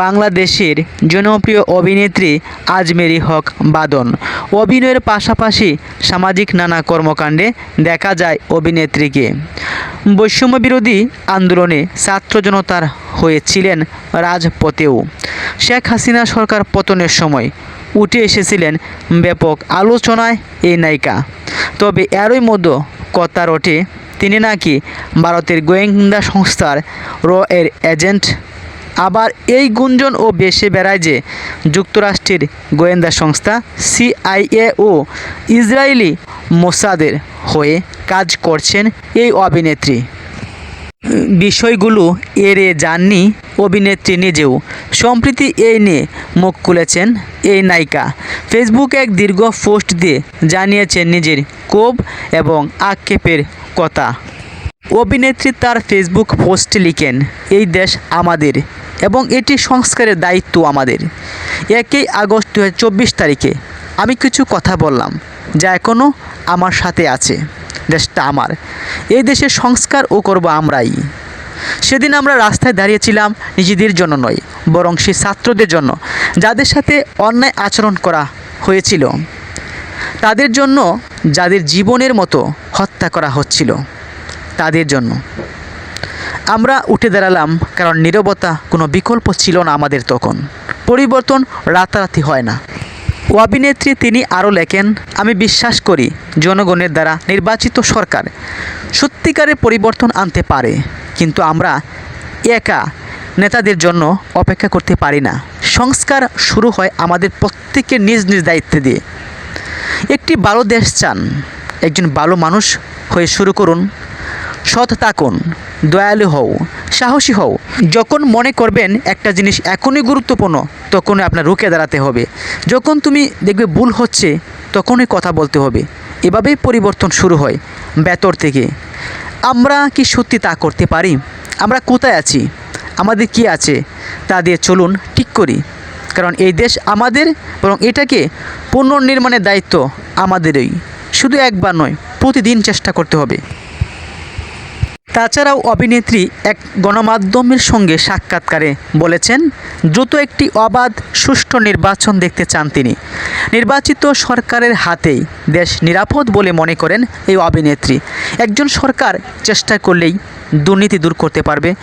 বাংলাদেশের জনপ্রিয় অভিনেত্রী আজমেরি হক বাদন। অভিনয়ের পাশাপাশি সামাজিক নানা কর্মকাণ্ডে দেখা যায় অভিনেত্রীকে। বৈষম্য বিরোধী আন্দোলনে ছাত্র জনতার হয়েছিলেন রাজপথেও। শেখ হাসিনা সরকার পতনের সময় উঠে এসেছিলেন ব্যাপক আলোচনায় এই নায়িকা। তবে এরই মধ্যে কথা ওঠে, তিনি নাকি ভারতের গোয়েন্দা সংস্থার র এর এজেন্ট আবার এই গুঞ্জন ও বেশে বেড়ায় যে যুক্তরাষ্ট্রের গোয়েন্দা সংস্থা সিআইএ ও ইসরায়েলি মোসাদের হয়ে কাজ করছেন এই অভিনেত্রী। বিষয়গুলো এড়িয়ে যাননি অভিনেত্রী নিজেও। সম্প্রতি এই নিয়ে মুখ খুলেছেন এই নায়িকা। ফেসবুকে এক দীর্ঘ পোস্ট দিয়ে জানিয়েছেন নিজের ক্ষোভ এবং আক্ষেপের কথা। অভিনেত্রী তার ফেসবুক পোস্টে লিখেন, এই দেশ আমাদের। এবং এটি সংস্কারের দায়িত্ব আমাদের। একই আগস্ট দু তারিখে আমি কিছু কথা বললাম যা এখনও আমার সাথে আছে। দেশটা আমার। এই দেশের সংস্কার ও করব আমরাই। সেদিন আমরা রাস্তায় দাঁড়িয়েছিলাম নিজেদের জন্য নয়, বরং সে ছাত্রদের জন্য, যাদের সাথে অন্যায় আচরণ করা হয়েছিল। তাদের জন্য যাদের জীবনের মতো হত্যা করা হচ্ছিল, তাদের জন্য। আমরা উঠে দাঁড়ালাম কারণ নীরবতা কোনো বিকল্প ছিল না আমাদের তখন। পরিবর্তন রাতারাতি হয় না। অভিনেত্রী তিনি আরও লেখেন, আমি বিশ্বাস করি জনগণের দ্বারা নির্বাচিত সরকার সত্যিকারের পরিবর্তন আনতে পারে, কিন্তু আমরা একা নেতাদের জন্য অপেক্ষা করতে পারি না। সংস্কার শুরু হয় আমাদের প্রত্যেকের নিজ নিজ দায়িত্বে দিয়ে। একটি ভালো দেশ চান, একজন ভালো মানুষ হয়ে শুরু করুন। সৎ থাকুন, দয়ালু হও, সাহসী হও। যখন মনে করবেন একটা জিনিস এখনই গুরুত্বপূর্ণ, তখনই আপনার রুখে দাঁড়াতে হবে। যখন তুমি দেখবে ভুল হচ্ছে, তখনই কথা বলতে হবে। এভাবেই পরিবর্তন শুরু হয় ভেতর থেকে। আমরা কি সত্যি তা করতে পারি? আমরা কোথায় আছি? আমাদের কি আছে? তা দিয়ে চলুন ঠিক করি। কারণ এই দেশ আমাদের, বরং এটাকে পুনর্নির্মাণের দায়িত্ব আমাদেরই। শুধু একবার নয়, প্রতিদিন চেষ্টা করতে হবে। তাছাড়াও অভিনেত্রী এক গণমাধ্যমের সঙ্গে সাক্ষাৎকারে বলেছেন, দ্রুত একটি অবাধ, সুষ্ঠু নির্বাচন দেখতে চান তিনি। নির্বাচিত সরকারের হাতেই দেশ নিরাপদ বলে মনে করেন এই অভিনেত্রী। একজন সরকার চেষ্টা করলেই দুর্নীতি দূর করতে পারবে।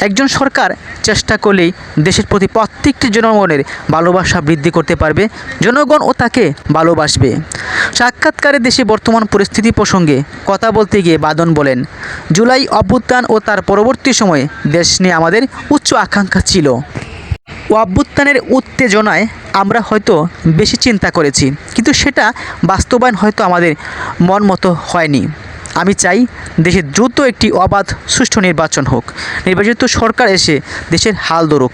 একজন সরকার চেষ্টা করলেই দেশের প্রতি প্রত্যেকটি জনগণের ভালোবাসা বৃদ্ধি করতে পারবে। জনগণ ও তাকে ভালোবাসবে। সাক্ষাৎকারে দেশে বর্তমান পরিস্থিতি প্রসঙ্গে কথা বলতে গিয়ে বাদন বলেন, জুলাই অভ্যুত্থান ও তার পরবর্তী সময়ে দেশ নিয়ে আমাদের উচ্চ আকাঙ্ক্ষা ছিল। অভ্যুত্থানের উত্তেজনায় আমরা হয়তো বেশি চিন্তা করেছি, কিন্তু সেটা বাস্তবায়ন হয়তো আমাদের মন মতো হয়নি। আমি চাই দেশে দ্রুত একটি অবাধ, সুষ্ঠু নির্বাচন হোক। নির্বাচিত সরকার এসে দেশের হাল ধরুক।